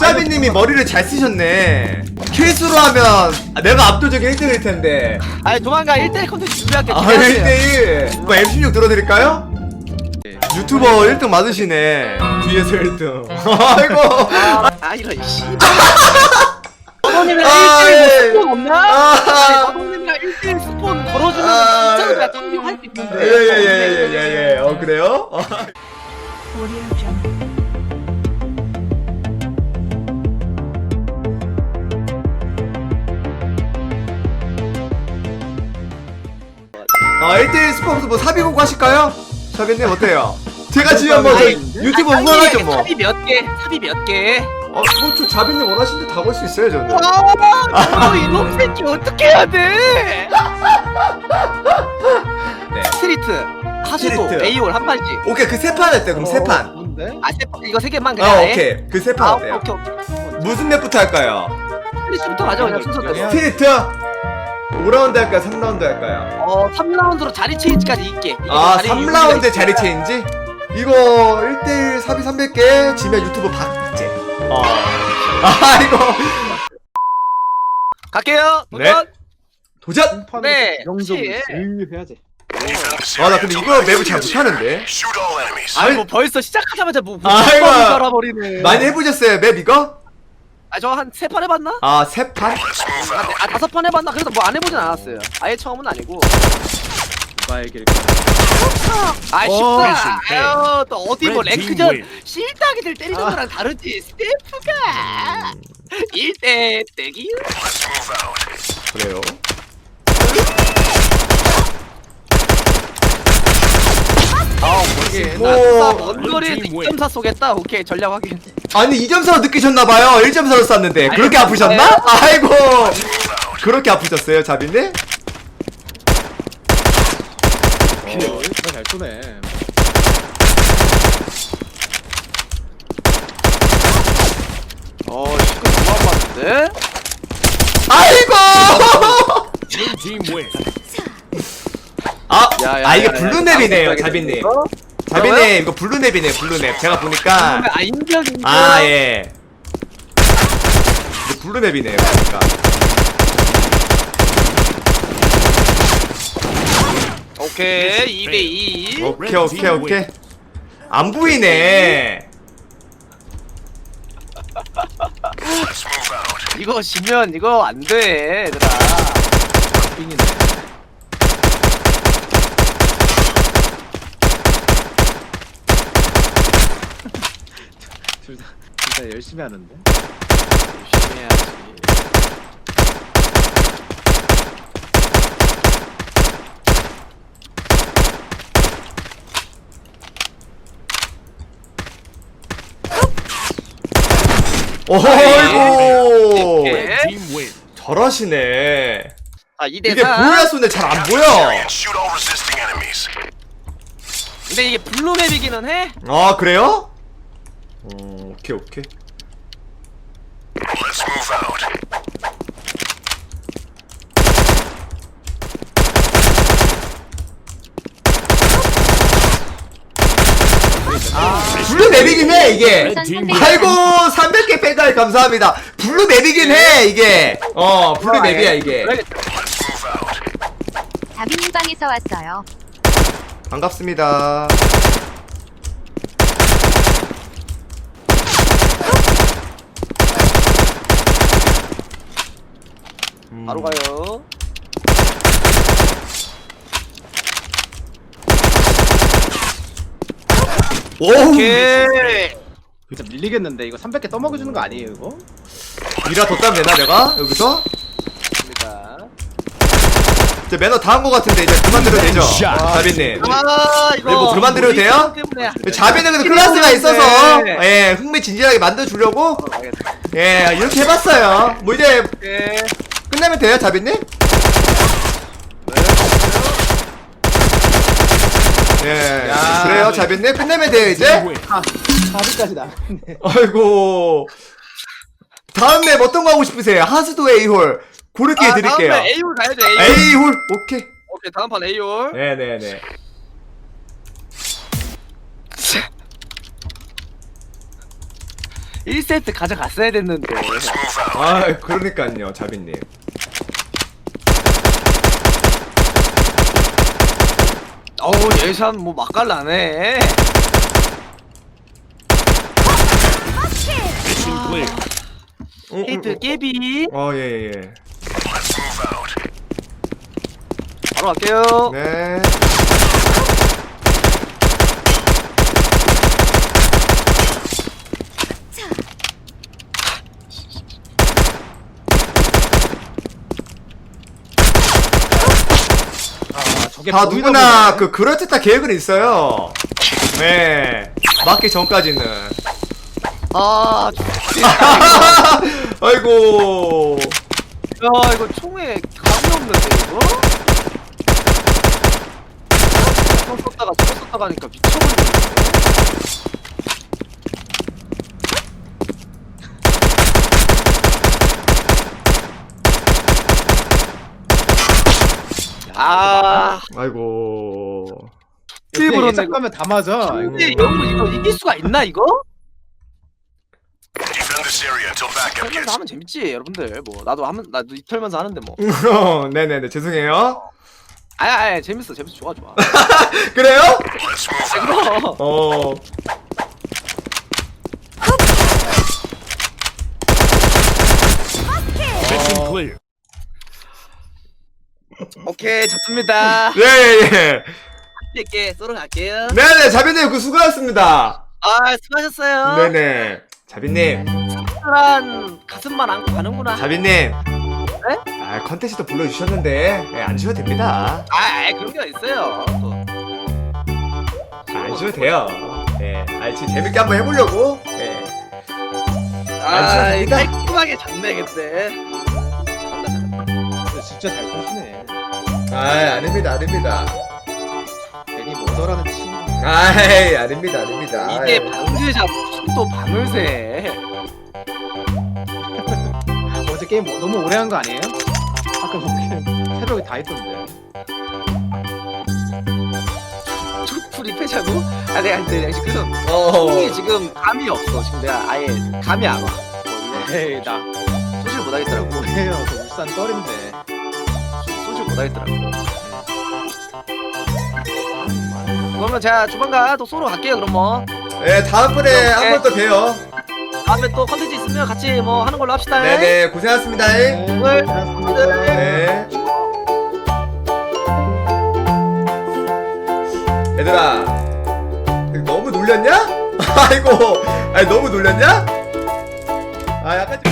두자비님이 머리를 잘 쓰셨네. 킬수로 하면 내가 압도적인 1등일 텐데. 아니 조만간 1대1 컨텐츠 준비할게 아 1대1. 뭐 MC6 들어드릴까요? 유튜버 1등 맞으시네. 뒤에서 1등. 아이고. 아 이런 씨 버동님이랑 아, 1대1 예. 뭐 스폰 없나? 아. 버동님이랑 1대1 스폰 걸어주면 아. 진짜로 내가 짱빙할 수 있는데 예예예예예. 어 그래요? 어. Audio Jungle. 아 1대 스포츠 뭐 사비공 하실까요? 자비님 어때요? 제가 지금 한번 저 유튜브 응원하죠 뭐. 삽이 몇 개? 삽이 몇 개? 어, 뭐저 자비님 원하시는 데다걸수 있어요 저는. 아, 이놈 새끼 어떻게 해야 돼? 네. 스트리트, 하수도, 스트리트. 에이올 한 판씩. 오케이 그 세판 했대 그럼 세 판. 뭔데? 아, 세 판, 이거 세 개만 그냥. 아 해? 오케이 그 세 판 아, 어때요? 오케이, 오케이. 무슨 맵부터 할까요? 스트리트부터 가자 그냥 순서대로. 스피리트 5라운드 할까요? 3라운드 할까요? 어, 3라운드로 자리 체인지까지 있게. 이게 아 자리 3라운드 유지가 자리. 체인지? 이거 1대1 사비 300개 지면 유튜브 박제 어. 아 이거 갈게요. 네. 도전. 도전! 판을 네, 영적으로 그치. 을 해야지. 아 나 근데 이거 맵을 잘 못하는데 Shoot all enemies. 아니 뭐 벌써 시작하자마자 뭐 아이고. 걸어버리네. 많이 해보셨어요 맵 이거? 아저 한 세 판 해봤나? 아 세 판? 아, out. 아 다섯 판 해봤나? 그래도 뭐안 해보진 않았어요. 아예 처음은 아니고. 누가 아 어, 쉽다. 아유 또 어디 뭐 랭크전. 실따기들 때리는 아. 거랑 다르지 스태프가 1대 떼기. 그래요 아 모르게 뭐- team win. 2.4 쏘겠다 오케이 전략 확인 아니 2점사로 느끼셨나봐요 1점사로 쐈는데 그렇게 아니, 아프셨나? 아이고 Move out. 그렇게 아프셨어요 자비님? 어, 잘 쏘네. 어 시끄러 누가 봤는데? 아이고. 아, 야, 야, 아 이게 야, 야, 자비님 이거? 자비님 이거 블루맵이네요 블루맵 제가 보니까 아 인정 인정 아예. 이거 블루맵이네요 그러니까. 오케이 2대2 오케이 오케이 오케이. 안 보이네. 이거 지면 이거 안돼 얘들아 빙이네. 둘다 둘 다 열심히 하는데. 열심히 해야지 어이구 네. Win. 잘하시네 아 2대4 이게 보여야 쏘는데 잘 안 보여 And shoot all resisting enemies. 근데 이게 블루맵이기는 해? 아 그래요? 어, 오케이 오케이 Let's move out. 블루 맵이긴 해 이게 win. 아이고 300개 팬가입 감사합니다 블루 맵이긴 해 이게 어 블루 맵이야 이게 그래야겠다. Let's move out. 다빈방에서 왔어요. 반갑습니다 바로 가요 오우 오케이 진짜 밀리겠는데 이거 300개 떠먹여주는 거 아니에요 이거? 미라 더 따면 되나 내가 여기서? 갑니다 이제 매너 다 한 거 같은데 이제 그만 들어도 되죠? 샷. 자비님 아 이거 네, 뭐 그만 드려도 우리 돼요? 때문에 자비는 근데 클래스가 있어서 예 흥미진진하게 만들어주려고 알겠다. 예 이렇게 해봤어요 뭐 이제 오케이 끝내면 돼요 자비님? 예 야. 그래요 자비님 끝내면 돼요 이제? Win. 4비까지 나갔네. 아이고 다음 맵 어떤 거 하고 싶으세요? 하수도 A홀 고르게 아, 해드릴게요 다음에 A홀 가야죠 A홀 A홀 오케이 오케이 다음 판 A홀 네네네 1세트 가져갔어야 됐는데. 아 그러니까요 자비님 어우 예산 뭐 맛깔나네. Mission clear. 어, 헤이트 깨비. 어 예예. Let's move out. 바로 갈게요. 네 저게 다 누구나 보네. 그 그럴듯한 계획은 있어요. 네. 맞기 전까지는. 아 아이고. 야 이거 총에 감이 없는데 이거? 총 썼다가 총 썼다가 하니까 미쳐버리네 아 아이고. 내가- 예상 가면 다 맞아 근데 이거. 이거 이길 수가 있나 이거? Defend this area until backup 털면서 gets 하면 재밌지 여러분들 뭐 나도 하면 나도 이 털면서 하는데 뭐 네네네 죄송해요. 아야 아야 재밌어 재밌어 좋아 좋아 그래요? Let's move 어. 오케이 좋습니다 예 예. 이렇게 쏘러 갈게요 네네 자비님 그 수고하셨습니다. 아 수고하셨어요 네네. 자비님. 특별한 가슴만 안고 가는구나 자비님. 네? 아 컨텐츠도 불러주셨는데 예, 안 주셔도 됩니다. 아 아이, 그런 게 있어요 또. 안 주셔도 돼요. 예. 아 지금 재밌게 한번 해보려고. 예. 아 됩니다. 깔끔하게 잡네 그때 진짜 잘 쏘시네 아 아닙니다 아닙니다. 괜히 뭐더라는 친구 아이 아닙니다 아닙니다. 이게 아이. 방글샷 또 방울새 어제 게임 뭐- 너무 오래 한 거 아니에요? 아까 보기엔 새벽에 다 했던데 풀이 패자고? 아 내가 근데 내가 지금 어. 총이 지금 감이 없어 지금 내가 아예 감이 안와 에이 나 소질 못하겠더라고 뭐예요 저 울산 떨인데 못하겠더라고 그러면 제가 조만간 또 쏘러 갈게요 그럼 뭐 예 다음번에 한 번 더 봬요. 다음에 또 컨텐츠 있으면 같이 뭐 하는 걸로 합시다 네네 고생하셨습니다. 네 네. 고맙습니다 네. 얘들아 너무 놀렸냐? 아이고 아니 너무 놀렸냐? 아 약간 좀